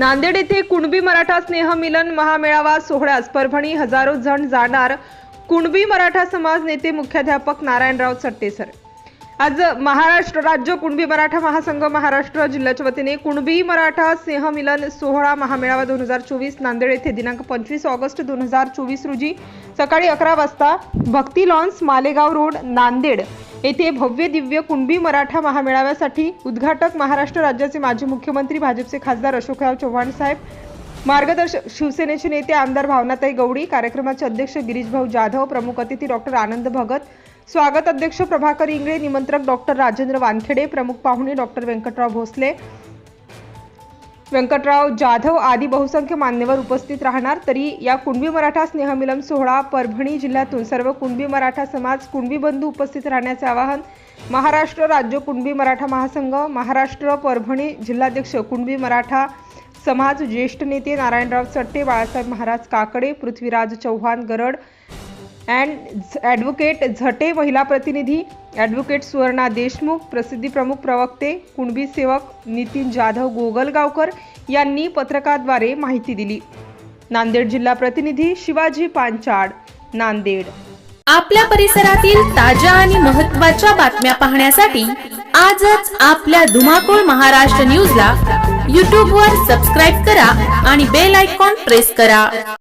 नांदेड येथे कुणबी मराठा स्नेह मिलन महामेळावा सोहळ्यास परभणी हजारो जण जाणार कुणबी मराठा समाज नेते मुख्याध्यापक नारायणराव चट्टेसर आज महाराष्ट्र राज्य कुणबी मराठा महासंघ महाराष्ट्र जिल्ह्याच्या वतीने कुणबी मराठा स्नेह मिलन सोहळा महामेळावा दोन हजार चोवीस नांदेड येथे दिनांक पंचवीस ऑगस्ट दोन हजार चोवीस रोजी सकाळी अकरा वाजता भक्ती लॉन्स मालेगाव रोड नांदेड. येथे भव्य दिव्य कुणबी मराठा महामेळाव्यासाठी उद्घाटक महाराष्ट्र राज्याचे माजी मुख्यमंत्री भाजपचे खासदार अशोकराव चव्हाण साहेब मार्गदर्शक शिवसेनेचे नेते आमदार भावनाताई गवडी कार्यक्रमाचे अध्यक्ष गिरीशभाऊ जाधव प्रमुख अतिथी डॉक्टर आनंद भगत स्वागत अध्यक्ष प्रभाकर इंगळे निमंत्रक डॉक्टर राजेंद्र वानखेडे प्रमुख पाहुणे डॉक्टर व्यंकटराव भोसले व्यंकटराव जाधव आदी बहुसंख्य मान्यवर उपस्थित राहणार तरी या कुणबी मराठा स्नेहमिलम सोहळा परभणी जिल्ह्यातून सर्व कुणबी मराठा समाज कुणबी बंधू उपस्थित राहण्याचे आवाहन महाराष्ट्र राज्य कुणबी मराठा महासंघ महाराष्ट्र परभणी जिल्हाध्यक्ष कुणबी मराठा समाज ज्येष्ठ नेते नारायणराव चट्टे बाळासाहेब महाराज काकडे पृथ्वीराज चव्हाण गरड अँड ॲडव्होकेट झटे महिला प्रतिनिधी ॲडव्होकेट सुवर्णा देशमुख प्रसिद्धी प्रमुख प्रवक्ते कुणबी सेवक नितीन जाधव गोगलगावकर यांनी पत्रकाद्वारे माहिती दिली. नांदेड जिल्हा प्रतिनिधी शिवाजी पांचाड नांदेड. आपल्या परिसरातील ताज्या आणि महत्त्वाच्या बातम्या पाहण्यासाठी आजच आपल्या धुमाकूळ महाराष्ट्र न्यूजला यूट्यूबवर सबस्क्राईब करा आणि बेल आयकॉन प्रेस करा.